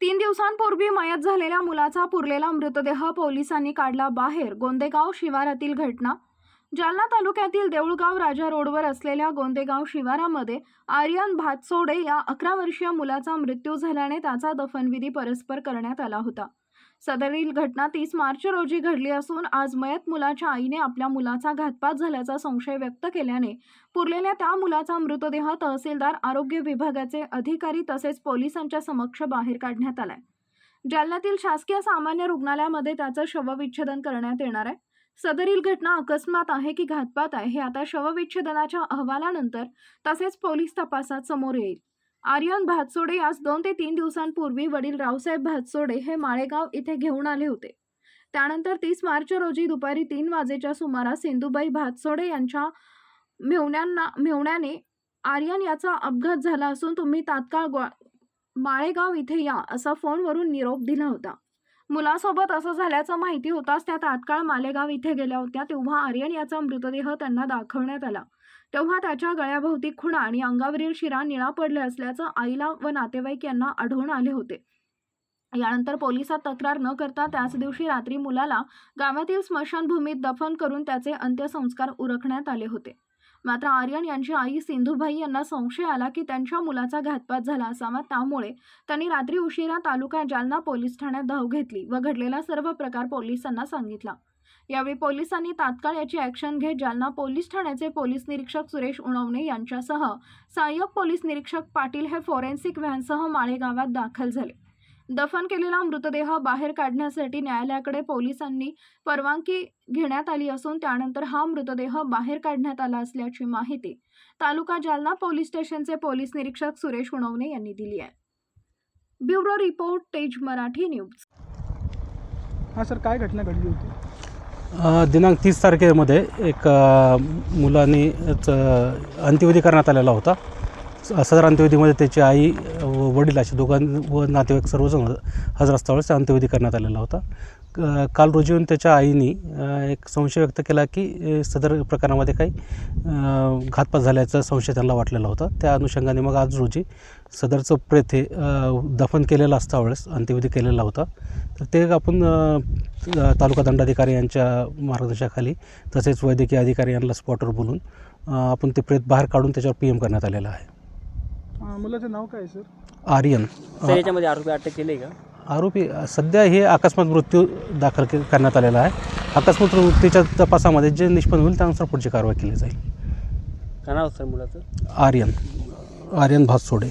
तीन दिवसांपूर्वी मयत झालेल्या मुलाचा पुरलेला मृतदेह पोलिसांनी काढला बाहेर. गोंदेगाव शिवारातील घटना. जालना तालुक्यातील देऊळगाव राजा रोडवर असलेल्या गोंदेगाव शिवारामध्ये आर्यन भातसोडे या अकरा वर्षीय मुलाचा मृत्यू झाल्याने त्याचा दफनविधी परस्पर करण्यात आला होता. सदरील घटना तीस मार्च रोजी घडली असून आज मयत मुलाच्या आईने आपल्या मुलाचा घातपात झाल्याचा संशय व्यक्त केल्याने पुरलेल्या त्या मुलाचा मृतदेह तहसीलदार आरोग्य विभागाचे अधिकारी तसेच पोलिसांच्या समक्ष बाहेर काढण्यात आलाय. जालन्यातील शासकीय सामान्य रुग्णालयामध्ये त्याचं शवविच्छेदन करण्यात येणार आहे. सदरील घटना अकस्मात आहे की घातपात आहे हे आता शवविच्छेदनाच्या अहवालानंतर तसेच पोलीस तपासात समोर येईल. आर्यन भातसोडे यास दोन ते तीन दिवसांपूर्वी वडील रावसाहेब भातसोडे हे माळेगाव इथे घेऊन आले होते. त्यानंतर तीस मार्च रोजी दुपारी तीन वाजेच्या सुमारास सिंधुबाई भातसोडे यांच्या मेवण्यांना मेवण्याने आर्यन याचा अपघात झाला असून तुम्ही तात्काळ ग्वा माळेगाव इथे या असा फोनवरून निरोप दिला होता. मुलासोबत असं झाल्याचं माहिती होताच त्या तात्काळ मालेगाव इथे गेल्या होत्या तेव्हा आर्यन याचा मृतदेह त्यांना दाखवण्यात आला. तेव्हा त्याच्या गळ्याभोवती खुणा आणि अंगावरील शिरा निळा पडले असल्याचं आईला व नातेवाईक यांना आढळून आले होते. यानंतर पोलिसात तक्रार न करता त्याच दिवशी रात्री मुलाला गावातील स्मशानभूमीत दफन करून त्याचे अंत्यसंस्कार उरकण्यात आले होते. मात्र आर्यन यांची आई सिंधुबाई यांना संशय आला की त्यांच्या मुलाचा घातपात झाला असावा. त्यामुळे त्यांनी रात्री उशिरा तालुका जालना पोलीस ठाण्यात धाव घेतली व घडलेला सर्व प्रकार पोलिसांना सांगितला. यावेळी पोलिसांनी तात्काळ याची ॲक्शन घेत जालना पोलीस ठाण्याचे पोलीस निरीक्षक सुरेश उणवणे यांच्यासह सहाय्यक पोलीस निरीक्षक पाटील हे फॉरेन्सिक व्हॅनसह माळेगावात दाखल झाले. दफन केलेला मृतदेह बाहेर काढण्यासाठी न्यायालयाकडे पोलिसांनी परवानगी घेण्यात आली असून त्यानंतर हा मृतदेह बाहेर काढण्यात आला असल्याची माहिती तालुका जालना पोलीस स्टेशनचे पोलीस निरीक्षक सुरेश उणवणे यांनी दिली आहे. ब्युरो रिपोर्ट तेज मराठी न्यूज. हां सर काय घटना घडली होती? अ, दिनांक तीस तारखेमध्ये एक मुलाने च- अंत्यविधी करण्यात आलेला होता. सदर अंत्यविधीमध्ये त्याची आई व वडील असे दोघां व नातेवाईक सर्वजण हजर असतावेळेस अंत्यविधी करण्यात आलेला होता. क- काल रोजी येऊन त्याच्या आईने एक संशय व्यक्त केला की सदर प्रकरणामध्ये काही घातपात झाल्याचा संशय त्यांना वाटलेला होता. त्या अनुषंगाने मग आज रोजी सदरचं प्रेत हे दफन केलेलं असता वेळेस अंत्यविधी केलेला होता. तर ते आपण तालुका दंडाधिकारी यांच्या मार्गदर्शनाखाली तसेच वैद्यकीय अधिकारी यांना स्पॉटवर बोलून आपण ते प्रेत बाहेर काढून त्याच्यावर पी एम करण्यात आलेलं आहे. मुलाचं नाव काय आहे सर? आर्यन. याच्यामध्ये आरोपी अटक केले का? आरोपी सध्या हे अकस्मात मृत्यू दाखल के करण्यात आलेला आहे. अकस्मात मृत्यूच्या तपासामध्ये जे निष्पन्न होईल त्यानुसार पुढची कारवाई केली जाईल. का नाव सर मुलाचं? आर्यन. आर्यन भातसोडे.